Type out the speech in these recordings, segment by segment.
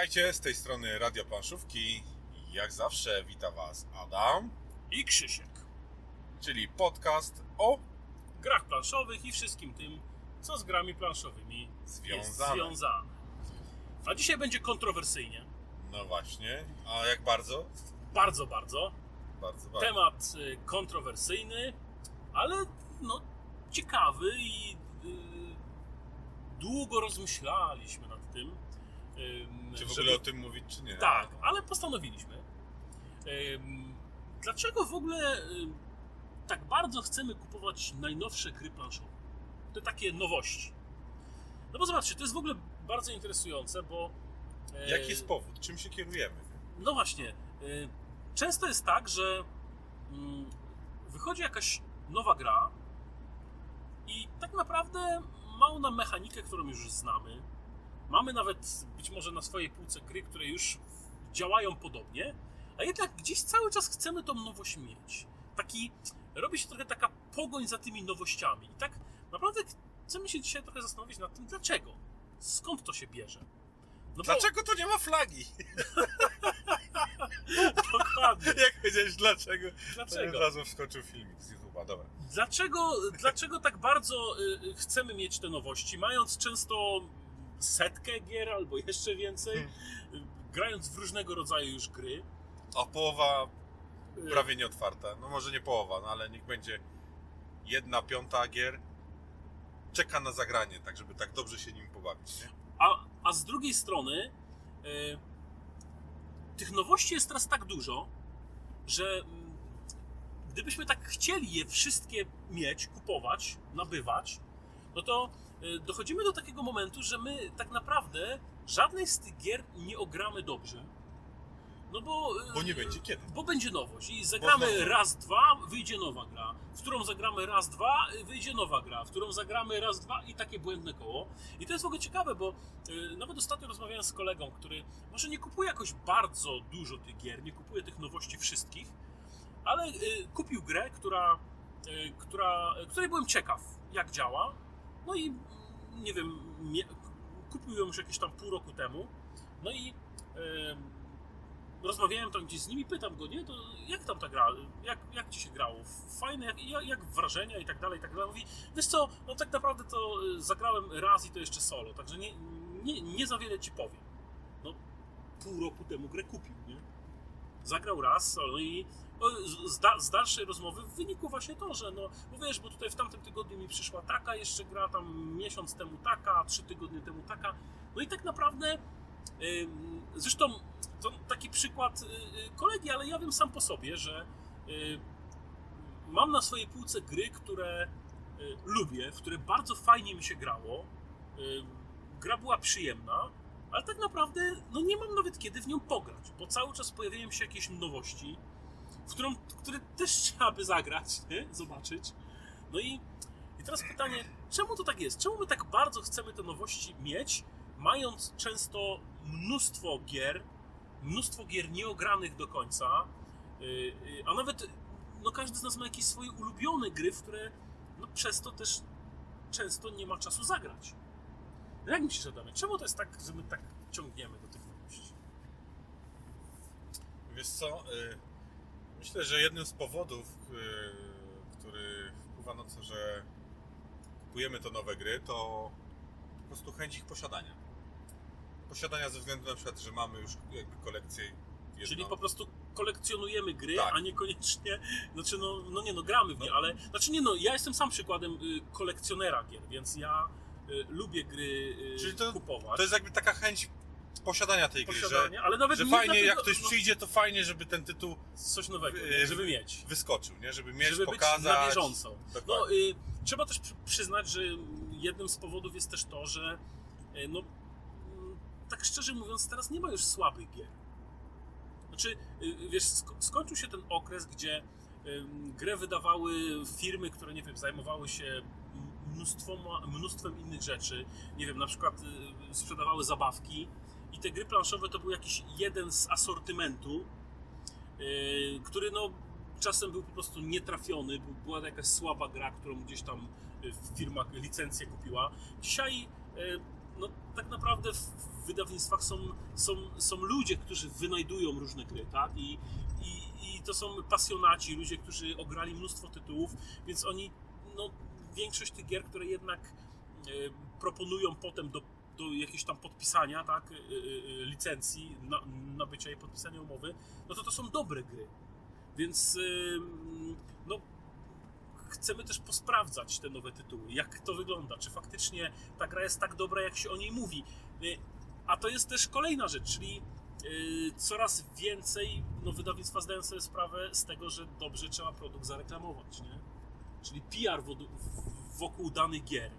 Witajcie, z tej strony Radio Planszówki. Jak zawsze wita Was Adam, i Krzysiek. czyli podcast o Grach planszowych i wszystkim tym, co z grami planszowymi Związane. związane. A dzisiaj będzie kontrowersyjnie. No właśnie, a jak bardzo? Bardzo, bardzo. Bardzo, bardzo. Temat y, kontrowersyjny, ale no, ciekawy i y, długo rozmyślaliśmy nad tym. Czy w żeby- ogóle o tym mówić, czy nie? Tak, ale postanowiliśmy. Dlaczego w ogóle tak bardzo chcemy kupować najnowsze gry planszowe? Te takie nowości. No bo zobaczcie, to jest w ogóle bardzo interesujące, bo. e, Jaki jest powód? Czym się kierujemy? No właśnie. y, Często jest tak, że mm, wychodzi jakaś nowa gra i tak naprawdę ma ona mechanikę, którą już znamy. Mamy nawet być może na swojej półce gry, które już działają podobnie, a jednak gdzieś cały czas chcemy tą nowość mieć. Taki, robi się trochę taka pogoń za tymi nowościami. I tak naprawdę chcemy się dzisiaj trochę zastanowić nad tym, dlaczego. Skąd to się bierze? No bo- Dlaczego tu nie ma flagi? Dokładnie. Jak powiedziałeś dlaczego? Dlaczego? Od razu wskoczył filmik z YouTube'a, dobra. Dlaczego, dlaczego tak bardzo y, y, chcemy mieć te nowości, mając często setkę gier albo jeszcze więcej, y, grając w różnego rodzaju już gry? A połowa Y, prawie nieotwarta. No może nie połowa, no ale niech będzie jedna piąta gier czeka na zagranie, tak żeby tak dobrze się nim pobawić, nie? A, a z drugiej strony y, tych nowości jest teraz tak dużo, że mm, gdybyśmy tak chcieli je wszystkie mieć, kupować, nabywać, no to y, dochodzimy do takiego momentu, że my tak naprawdę żadnej z tych gier nie ogramy dobrze. No bo, y, Bo nie będzie kiedy. Bo będzie nowość i zagramy raz, dwa, wyjdzie nowa gra. W którą zagramy raz, dwa, y, wyjdzie nowa gra. W którą zagramy raz, dwa i takie błędne koło. I to jest w ogóle ciekawe, bo nawet ostatnio rozmawiałem z kolegą, który może nie kupuje jakoś bardzo dużo tych gier, nie kupuje tych nowości wszystkich, ale kupił grę, która, która, której byłem ciekaw, jak działa. No i nie wiem, kupił ją już jakieś tam pół roku temu. No i y, rozmawiałem tam gdzieś z nimi, pytam go, nie, to jak tam ta gra, jak, jak ci się grało? Fajne, jak, jak, wrażenia i tak dalej, i tak dalej. Mówi, wiesz co, no tak naprawdę to y, zagrałem raz i to jeszcze solo, także nie, nie, nie za wiele ci powiem. No, pół roku temu grę kupił? Zagrał raz solo i no, z, da, z dalszej rozmowy wynikło właśnie to, że no, bo wiesz, bo tutaj w tamtym tygodniu mi przyszła taka jeszcze gra, tam miesiąc temu taka, trzy tygodnie temu taka. No i tak naprawdę, ym, zresztą to taki przykład y, y, kolegi, ale ja wiem sam po sobie, że y, mam na swojej półce gry, które y, lubię, w które bardzo fajnie mi się grało. Gra była przyjemna, ale tak naprawdę no nie mam nawet kiedy w nią pograć, bo cały czas pojawiają się jakieś nowości, w którą, które też trzeba by zagrać, nie? zobaczyć. No i, i teraz pytanie, czemu to tak jest? Czemu my tak bardzo chcemy te nowości mieć, mając często mnóstwo gier, mnóstwo gier nieogranych do końca, yy, yy, a nawet no każdy z nas ma jakieś swoje ulubione gry, w które no przez to też często nie ma czasu zagrać. Jak myślisz, Adamie, czemu to jest tak, że my tak ciągniemy do tych nowości? Wiesz co, y, myślę, że jednym z powodów, y, który wpływa na to, że kupujemy te nowe gry, to po prostu chęć ich posiadania. Posiadania ze względu na przykład, że mamy już jakby kolekcję jedną. Czyli po prostu kolekcjonujemy gry, Tak. a niekoniecznie, znaczy no, no nie no, gramy w nie, No. ale, znaczy nie no, ja jestem sam przykładem y, kolekcjonera gier, więc ja lubię gry y, Czyli to- kupować. To jest jakby taka chęć posiadania tej gry, że, ale nawet że nie fajnie, jak ktoś no, przyjdzie, to fajnie, żeby ten tytuł coś nowego, y, nie, żeby mieć. wyskoczył, nie? Żeby mieć, żeby pokazać. być na bieżąco. Dokładnie. No, y, trzeba też przy, przyznać, że jednym z powodów jest też to, że y, no, mm, tak szczerze mówiąc, teraz nie ma już słabych gier. Znaczy, y, wiesz, sk- skończył się ten okres, gdzie grę wydawały firmy, które, nie wiem, zajmowały się mnóstwoma, mnóstwem innych rzeczy. Nie wiem, na przykład y, sprzedawały zabawki i te gry planszowe to był jakiś jeden z asortymentu, y, który no czasem był po prostu nietrafiony, był- była jakaś słaba gra, którą gdzieś tam y, firma licencję kupiła. Dzisiaj y, no, tak naprawdę w wydawnictwach są, są, są ludzie, którzy wynajdują różne gry, tak? I, i, I to są pasjonaci, ludzie, którzy ograli mnóstwo tytułów, więc oni, no, większość tych gier, które jednak e, proponują potem do, do tam podpisania, tak, e, e, licencji, na, nabycia i podpisania umowy, no to to są dobre gry. Więc no, chcemy też posprawdzać te nowe tytuły, jak to wygląda, czy faktycznie ta gra jest tak dobra, jak się o niej mówi. A to jest też kolejna rzecz, czyli coraz więcej no, wydawnictwa zdają sobie sprawę z tego, że dobrze trzeba produkt zareklamować, nie? Czyli PR wokół danych gier.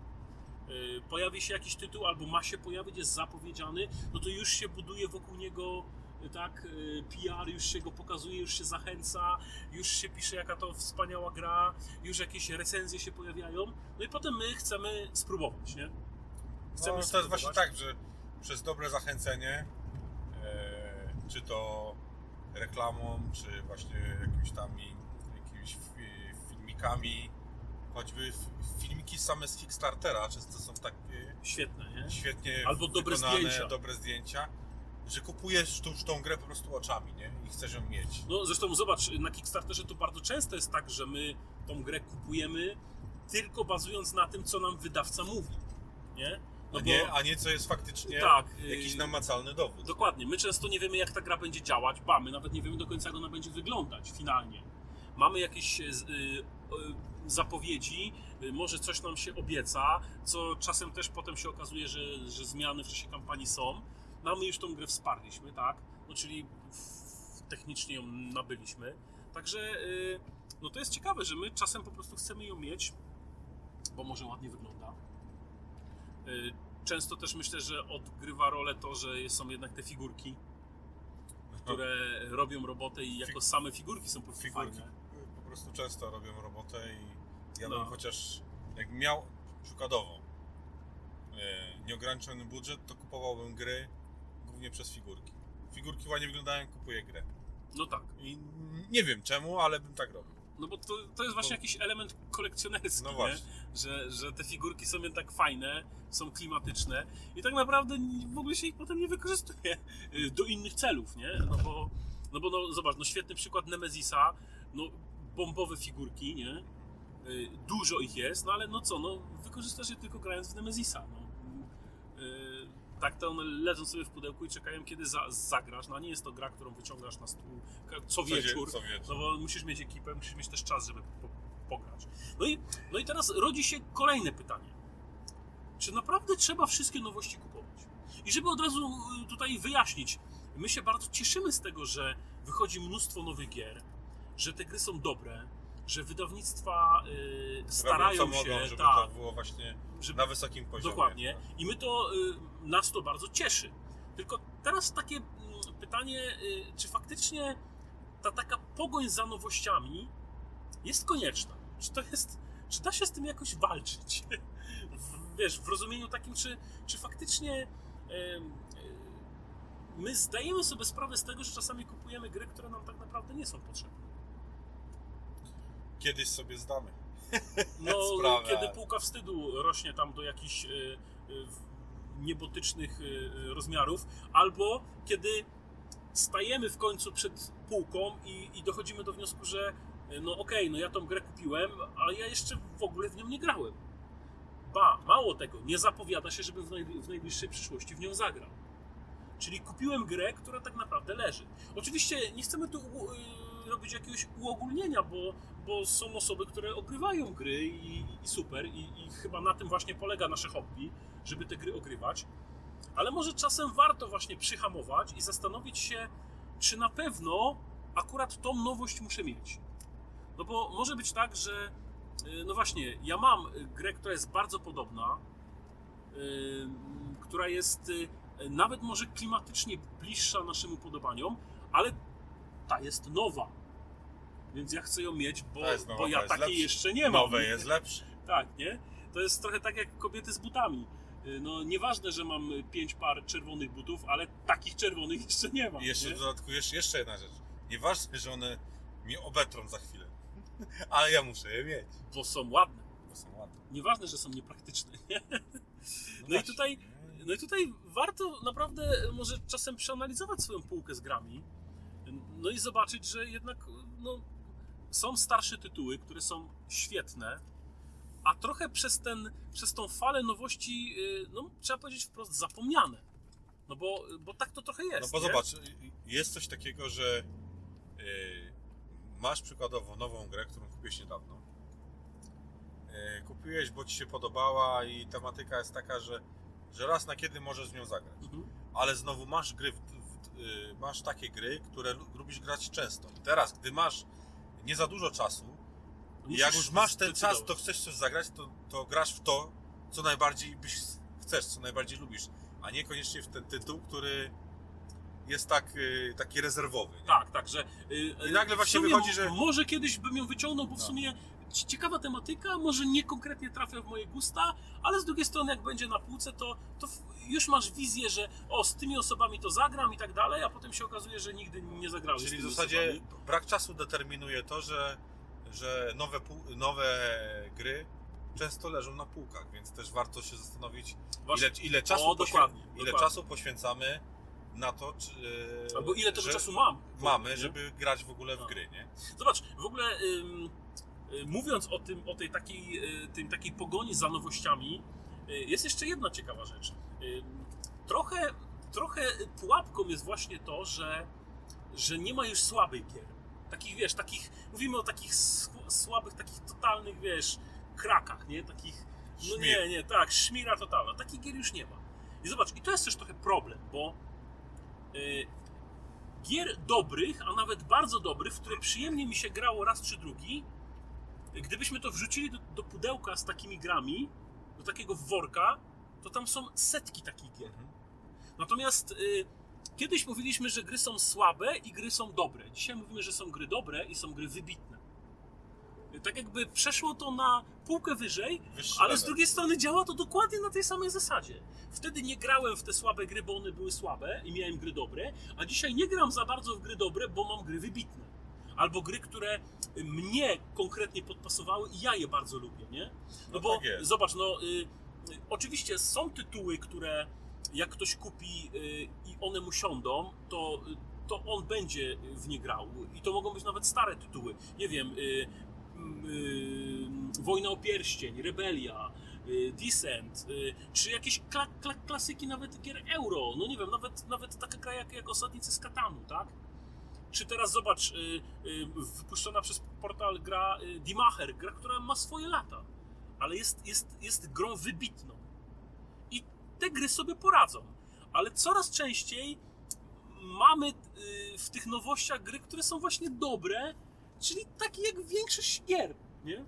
Y, Pojawi się jakiś tytuł, albo ma się pojawić, jest zapowiedziany, no to już się buduje wokół niego y, tak, y, PR, już się go pokazuje, już się zachęca, już się pisze, jaka to wspaniała gra, już jakieś recenzje się pojawiają, no i potem my chcemy spróbować, nie? No, to jest właśnie tak, że przez dobre zachęcenie, e, czy to reklamą, czy właśnie jakimiś tam filmikami, choćby filmiki same z Kickstartera często są tak Świetne, nie? świetnie Albo dobre zdjęcia. dobre zdjęcia, że kupujesz tą, tą grę po prostu oczami, nie? I chcesz ją mieć. No zresztą zobacz, na Kickstarterze to bardzo często jest tak, że my tą grę kupujemy tylko bazując na tym, co nam wydawca mówi, nie? a, nie, a nie co jest faktycznie Tak, jakiś yy, namacalny dowód. Dokładnie. My często nie wiemy, jak ta gra będzie działać, ba, my nawet nie wiemy do końca, jak ona będzie wyglądać finalnie. Mamy jakieś y, y, zapowiedzi, y, może coś nam się obieca, co czasem też potem się okazuje, że, że zmiany w czasie kampanii są. No a my już tą grę wsparliśmy, tak? No czyli technicznie ją nabyliśmy. Także y, no to jest ciekawe, że my czasem po prostu chcemy ją mieć, bo może ładnie wygląda. Y, Często też myślę, że odgrywa rolę to, że są jednak te figurki, które robią robotę i jako same figurki są po prostu Figurki fajne. Po prostu często robią robotę i ja No. bym chociaż jak miał przykładowo e, nieograniczony budżet, to kupowałbym gry głównie przez figurki. Figurki ładnie wyglądają, kupuję grę. No tak. I nie wiem czemu, ale bym tak robił. No bo to, to jest właśnie Bo- jakiś element kolekcjonerski, No. Że, że te figurki są jednak fajne, są klimatyczne i tak naprawdę w ogóle się ich potem nie wykorzystuje y, do innych celów, nie? No bo, no bo no, zobacz, no świetny przykład Nemezisa, no bombowe figurki, nie? Y, Dużo ich jest, no ale no co, no wykorzystasz je tylko grając w Nemezisa, no. Y, Tak to one leżą sobie w pudełku i czekają kiedy za, zagrasz, no a nie jest to gra, którą wyciągasz na stół co wieczór, Co wieczór. no bo musisz mieć ekipę, musisz mieć też czas, żeby po, pograć. No i, no i teraz rodzi się kolejne pytanie. Czy naprawdę trzeba wszystkie nowości kupować? I żeby od razu y, tutaj wyjaśnić, my się bardzo cieszymy z tego, że wychodzi mnóstwo nowych gier, że te gry są dobre, że wydawnictwa y, starają Robią, się, mogą, żeby tak, to było właśnie żeby, na wysokim poziomie. Dokładnie. I my to, y, nas to bardzo cieszy. Tylko teraz takie mm, pytanie, y, czy faktycznie ta taka pogoń za nowościami jest konieczna? Czy to jest, czy da się z tym jakoś walczyć? W, wiesz, w rozumieniu takim, czy, czy faktycznie em, y, my zdajemy sobie sprawę z tego, że czasami kupujemy gry, które nam tak naprawdę nie są potrzebne. Kiedyś sobie zdamy. No, sprawę. kiedy półka wstydu rośnie tam do jakichś y, w- niebotycznych y, rozmiarów, albo kiedy stajemy w końcu przed półką i, i dochodzimy do wniosku, że no okej, no ja tą grę kupiłem, ale ja jeszcze w ogóle w nią nie grałem. Ba, mało tego, nie zapowiada się, żeby w, naj, w najbliższej przyszłości w nią zagrał. Czyli kupiłem grę, która tak naprawdę leży. Oczywiście nie chcemy tu robić jakiegoś uogólnienia, bo, bo są osoby, które ogrywają gry i, i super, i, i chyba na tym właśnie polega nasze hobby, żeby te gry ogrywać. Ale może czasem warto właśnie przyhamować i zastanowić się, czy na pewno akurat tą nowość muszę mieć. No bo może być tak, że y, no właśnie, ja mam grę, która jest bardzo podobna, y, która jest y, nawet może klimatycznie bliższa naszym upodobaniom, ale ta jest nowa. Więc ja chcę ją mieć, bo, nowa, bo ja takiej jeszcze nie mam. Nowe jest lepsze. Tak, nie? To jest trochę tak jak kobiety z butami. Y, No nieważne, że mam pięć par czerwonych butów, ale takich czerwonych jeszcze nie mam. I jeszcze nie? w dodatku jeszcze, jeszcze jedna rzecz. Nieważne, że one mnie obetrą za chwilę, ale ja muszę je mieć, Bo są ładne. bo są ładne. Nieważne, że są niepraktyczne. Nie? No i właśnie, tutaj? No i tutaj warto naprawdę może czasem przeanalizować swoją półkę z grami. No i zobaczyć, że jednak no, są starsze tytuły, które są świetne, a trochę przez, ten, przez tą falę nowości, y, no trzeba powiedzieć wprost, zapomniane. No bo, bo tak to trochę No jest. bo nie? zobacz, jest coś takiego, że yy, masz przykładowo nową grę, którą kupiłeś niedawno. Yy, kupiłeś, bo ci się podobała i tematyka jest taka, że, że raz na kiedy możesz z nią zagrać. Mhm. Ale znowu masz gry, w, masz takie gry, które lu- lubisz grać często. I teraz, gdy masz nie za dużo czasu, i jak musisz już masz ten czas, to chcesz coś zagrać, to, to grasz w to, co najbardziej byś chcesz, co najbardziej lubisz, a niekoniecznie w ten tytuł, który jest tak, yy, taki rezerwowy. Nie? Tak, tak, że. y, I nagle właśnie wychodzi, że- Może kiedyś bym ją wyciągnął, bo w No. sumie ci- ciekawa tematyka, może nie konkretnie trafia w moje gusta, ale z drugiej strony, jak będzie na półce, to, to już masz wizję, że o, z tymi osobami to zagram i tak dalej, a potem się okazuje, że nigdy nie zagrałeś Czyli w zasadzie osobami. brak czasu determinuje to, że, że nowe, nowe gry często leżą na półkach, więc też warto się zastanowić, ile, ile, czasu, O, dokładnie, ile dokładnie. czasu poświęcamy na to, czy, Albo ile tego czasu mam. mamy, nie? żeby grać w ogóle w gry, nie? Zobacz, w ogóle ym, y, mówiąc o, tym, o tej takiej, y, tym, takiej pogoni za nowościami, y, jest jeszcze jedna ciekawa rzecz. Ym, trochę, trochę pułapką jest właśnie to, że, że nie ma już słabych gier. Takich, wiesz, takich, mówimy o takich sł- słabych, takich totalnych, wiesz, krakach, nie? Takich, no Szmir. nie, nie, tak, szmira totalna. Takich gier już nie ma. I zobacz, i to jest też trochę problem, bo gier dobrych, a nawet bardzo dobrych, w które przyjemnie mi się grało raz czy drugi, gdybyśmy to wrzucili do, do pudełka z takimi grami, do takiego worka, to tam są setki takich gier. Mhm. Natomiast y, kiedyś mówiliśmy, że gry są słabe i gry są dobre. Dzisiaj mówimy, że są gry dobre i są gry wybitne. Tak jakby przeszło to na półkę wyżej, Wyższy ale z level. drugiej strony działa to dokładnie na tej samej zasadzie. Wtedy nie grałem w te słabe gry, bo one były słabe i miałem gry dobre, a dzisiaj nie gram za bardzo w gry dobre, bo mam gry wybitne. Albo gry, które mnie konkretnie podpasowały i ja je bardzo lubię, nie? No, No bo tak jest. zobacz, no y, y, oczywiście są tytuły, które jak ktoś kupi y, i one mu siądą, to, y, to on będzie w nie grał. I to mogą być nawet stare tytuły. Nie wiem, y, Wojna o Pierścień, Rebelia, y, Descent, y, czy jakieś kla, kla, klasyki nawet gier euro. No nie wiem, nawet, nawet taka jak, jak Osadnicy z Katanu, tak? Czy teraz zobacz, y, y, wypuszczona przez portal gra y, Die Macher, gra, która ma swoje lata, ale jest, jest, jest grą wybitną. I te gry sobie poradzą, ale coraz częściej mamy y, w tych nowościach gry, które są właśnie dobre, czyli takie jak większość gier, nie?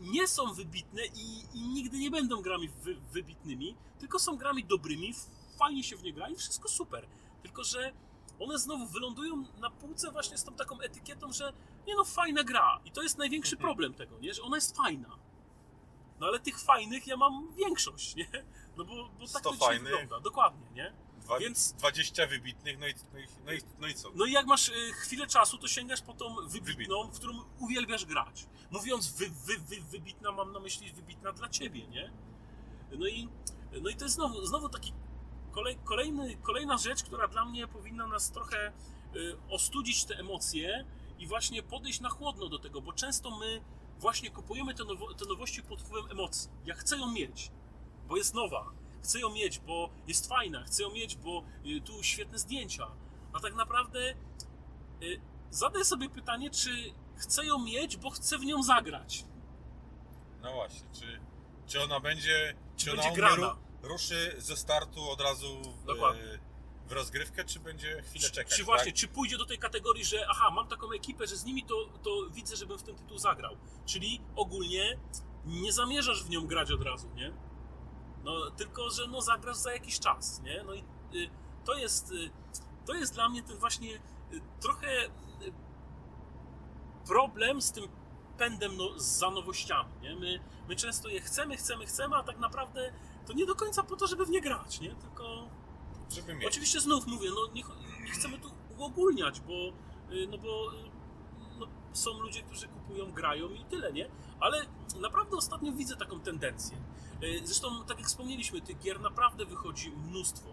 Nie są wybitne i, i nigdy nie będą grami wy, wybitnymi, tylko są grami dobrymi, fajnie się w nie gra i wszystko super. Tylko, że one znowu wylądują na półce właśnie z tą taką etykietą, że nie no, fajna gra. I to jest największy Mhm. problem tego, nie? Że ona jest fajna. No ale tych fajnych ja mam większość, nie? No bo, bo tak 100 to fajnych. wygląda. Dokładnie, nie? Dwa, Więc- 20 wybitnych, no i, no, i, no, i, no i co? No i jak masz y, chwilę czasu, to sięgasz po tą wybitną, w którą uwielbiasz grać. Mówiąc wy, wy, wy, wybitna, mam na myśli wybitna dla ciebie, nie? No i, no i to jest znowu, znowu taki kolej, kolejny, kolejna rzecz, która dla mnie powinna nas trochę y, ostudzić te emocje i właśnie podejść na chłodno do tego, bo często my właśnie kupujemy te, nowo, te nowości pod wpływem emocji. Ja chcę ją mieć, bo jest nowa. Chcę ją mieć, bo jest fajna. Chcę ją mieć, bo y, tu świetne zdjęcia. A tak naprawdę y, zadaj sobie pytanie, czy chcę ją mieć, bo chcę w nią zagrać. No właśnie, czy, czy ona będzie, Czy czy, będzie ona grana? ru, ruszy ze startu od razu w, e, w rozgrywkę, czy będzie chwilę Czy, czekać? czy właśnie, tak? czy pójdzie do tej kategorii, że aha, mam taką ekipę, że z nimi to, to widzę, żebym w ten tytuł zagrał. Czyli ogólnie nie zamierzasz w nią grać od razu, nie? No, tylko, że no zagrasz za jakiś czas, nie? No i y, to jest, y, to jest dla mnie ten właśnie y, trochę problem z tym pędem no, za nowościami, nie? My, my często je chcemy, chcemy, chcemy, a tak naprawdę to nie do końca po to, żeby w nie grać, nie? Tylko Żeby mieć. Oczywiście znów mówię, no nie, nie chcemy tu uogólniać, bo, no bo no, są ludzie, którzy kupują, grają i tyle, nie? Ale naprawdę ostatnio widzę taką tendencję, Zresztą, tak jak wspomnieliśmy, tych gier naprawdę wychodzi mnóstwo.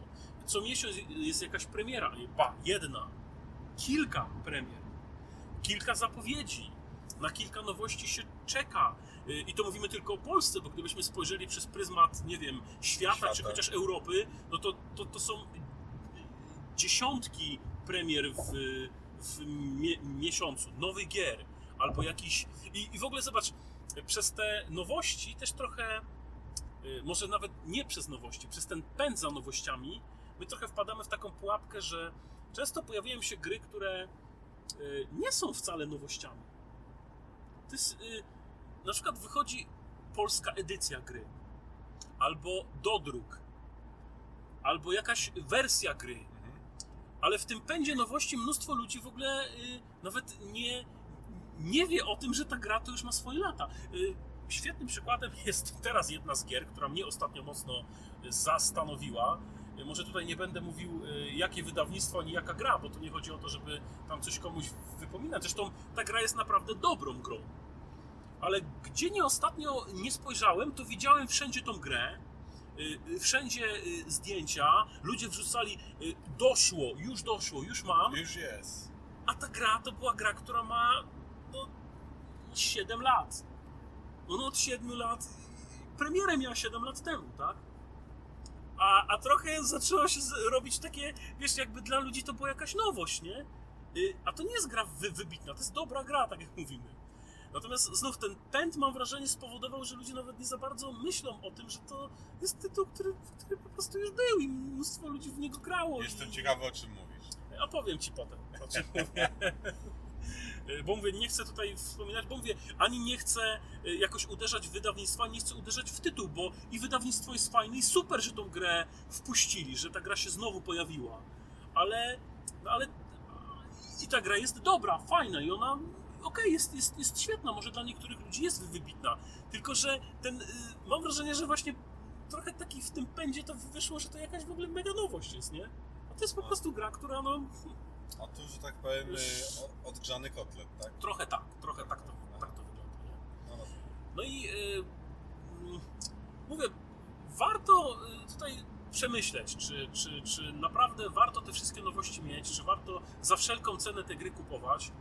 Co miesiąc jest jakaś premiera, ba, jedna, kilka premier, kilka zapowiedzi, na kilka nowości się czeka. E, I to mówimy tylko o Polsce, bo gdybyśmy spojrzeli przez pryzmat, nie wiem, świata, Świata. czy chociaż Europy, no to, to, to są dziesiątki premier w, w mie- miesiącu, nowych gier, albo jakiś... I, I w ogóle zobacz, przez te nowości też trochę, może nawet nie przez nowości, przez ten pęd za nowościami, my trochę wpadamy w taką pułapkę, że często pojawiają się gry, które y, nie są wcale nowościami. To jest, y, na przykład wychodzi polska edycja gry, albo dodruk, albo jakaś wersja gry, ale w tym pędzie nowości mnóstwo ludzi w ogóle y, nawet nie, nie wie o tym, że ta gra to już ma swoje lata. Świetnym przykładem jest teraz jedna z gier, która mnie ostatnio mocno y, zastanowiła. Y, może tutaj nie będę mówił, y, jakie wydawnictwo ani jaka gra, bo tu nie chodzi o to, żeby tam coś komuś wypominać. Zresztą ta gra jest naprawdę dobrą grą. Ale gdzie nie ostatnio nie spojrzałem, to widziałem wszędzie tą grę. Wszędzie zdjęcia, ludzie wrzucali, doszło, już doszło, już mam. Już jest. A ta gra to była gra, która ma no, 7 lat. Ona od 7 lat. Premierę miała 7 lat temu, tak? A, a trochę zaczęło się robić takie, wiesz, jakby dla ludzi to była jakaś nowość, nie? Y, A to nie jest gra wy, wybitna, to jest dobra gra, tak jak mówimy. Natomiast znów ten pęd, mam wrażenie, spowodował, że ludzie nawet nie za bardzo myślą o tym, że to jest tytuł, który, który po prostu już był i mnóstwo ludzi w niego grało. Jestem i... ciekawy, o czym mówisz. A powiem ci potem, o czym mówię. Bo mówię, nie chcę tutaj wspominać, bo mówię, ani nie chcę y, jakoś uderzać w wydawnictwo, ani nie chcę uderzać w tytuł, bo i wydawnictwo jest fajne i super, że tą grę wpuścili, że ta gra się znowu pojawiła. Ale, no ale i ta gra jest dobra, fajna i ona, okej, jest, jest, jest świetna, może dla niektórych ludzi jest wybitna. Tylko, że ten, y, mam wrażenie, że właśnie trochę taki w tym pędzie to wyszło, że to jakaś w ogóle mega nowość jest, nie? A to jest po prostu gra, która no, A tu, że tak powiem, o- odgrzany kotlet, tak? Trochę tak, trochę tak to, tak to wygląda. Nie? No, no. No i yy, mówię, warto y, tutaj przemyśleć, czy, czy, czy naprawdę warto te wszystkie nowości mieć, czy warto za wszelką cenę te gry kupować.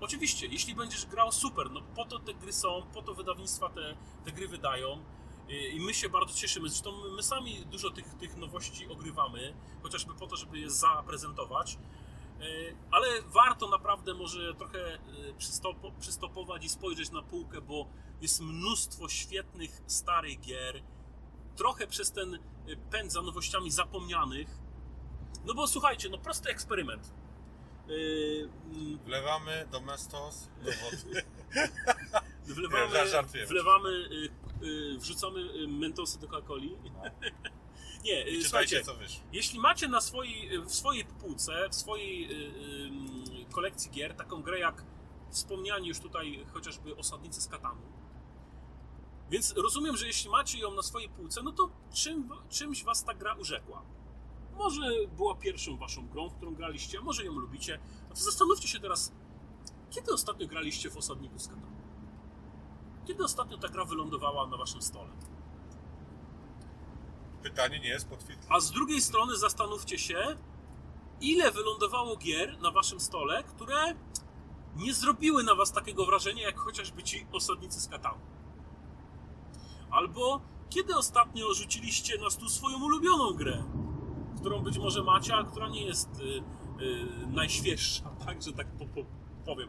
Oczywiście, jeśli będziesz grał, super, no po to te gry są, po to wydawnictwa te, te gry wydają. Y, I my się bardzo cieszymy. Zresztą my sami dużo tych, tych nowości ogrywamy, chociażby po to, żeby je zaprezentować. Y, Ale warto naprawdę może trochę przystopo, przystopować i spojrzeć na półkę, bo jest mnóstwo świetnych, starych gier. Trochę przez ten y, pęd za nowościami zapomnianych. No bo słuchajcie, no prosty eksperyment. Mm, Wlewamy domestos do wody. Wlewamy, Nie, wlewamy wrzucamy mentosy do Coca-Coli. Nie, y, I słuchajcie, czytajcie, co wyszło. jeśli macie na swojej, w swojej półce, w swojej y, y, kolekcji gier taką grę jak wspomniani już tutaj chociażby Osadnicy z Katanu, więc rozumiem, że jeśli macie ją na swojej półce, no to czym, czymś was ta gra urzekła. Może była pierwszą waszą grą, w którą graliście, a może ją lubicie. No to zastanówcie się teraz, kiedy ostatnio graliście w Osadników z Katanu? Kiedy ostatnio ta gra wylądowała na waszym stole? Pytanie nie jest podchwytliwe. A z drugiej strony zastanówcie się, ile wylądowało gier na waszym stole, które nie zrobiły na was takiego wrażenia, jak chociażby ci osadnicy z Katanu. Albo kiedy ostatnio rzuciliście na stół swoją ulubioną grę, którą być może macie, a która nie jest y, y, najświeższa, tak, że tak po, po, powiem.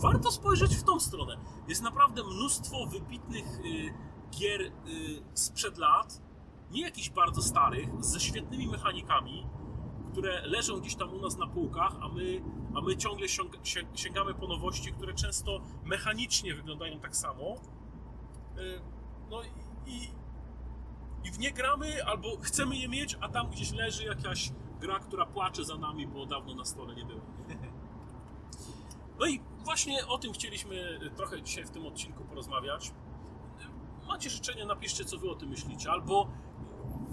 Warto spojrzeć w tą stronę. Jest naprawdę mnóstwo wybitnych y, gier y, sprzed lat, nie jakichś bardzo starych, ze świetnymi mechanikami, które leżą gdzieś tam u nas na półkach, a my, a my ciągle sięgamy po nowości, które często mechanicznie wyglądają tak samo. Y, No i, i w nie gramy, albo chcemy je mieć, a tam gdzieś leży jakaś gra, która płacze za nami, bo dawno na stole nie było. No i właśnie o tym chcieliśmy trochę dzisiaj w tym odcinku porozmawiać. Macie życzenie, napiszcie, co wy o tym myślicie, albo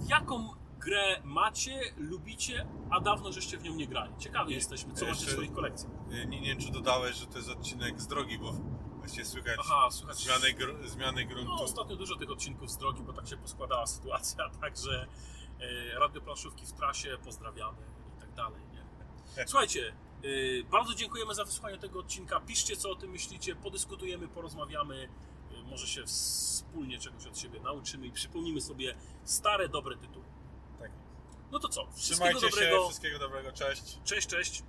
jaką grę macie, lubicie, a dawno żeście w nią nie grali. Ciekawi jesteśmy, co macie w swoich kolekcjach. Y, Nie, nie wiem, czy dodałeś, że to jest odcinek z drogi, bo Właściwie słychać Aha, słychać. zmiany, gru, zmiany gruntu. No, ostatnio dużo tych odcinków z drogi, bo tak się poskładała sytuacja, także e, radioplanszówki w trasie, pozdrawiamy i tak dalej. Nie? Słuchajcie, e, bardzo dziękujemy za wysłuchanie tego odcinka. Piszcie, co o tym myślicie, podyskutujemy, porozmawiamy. Może się wspólnie czegoś od siebie nauczymy i przypomnimy sobie stare, dobre tytuły. Tak. No to co? Wszystkiego Trzymajcie dobrego. się, wszystkiego dobrego, cześć. Cześć, cześć.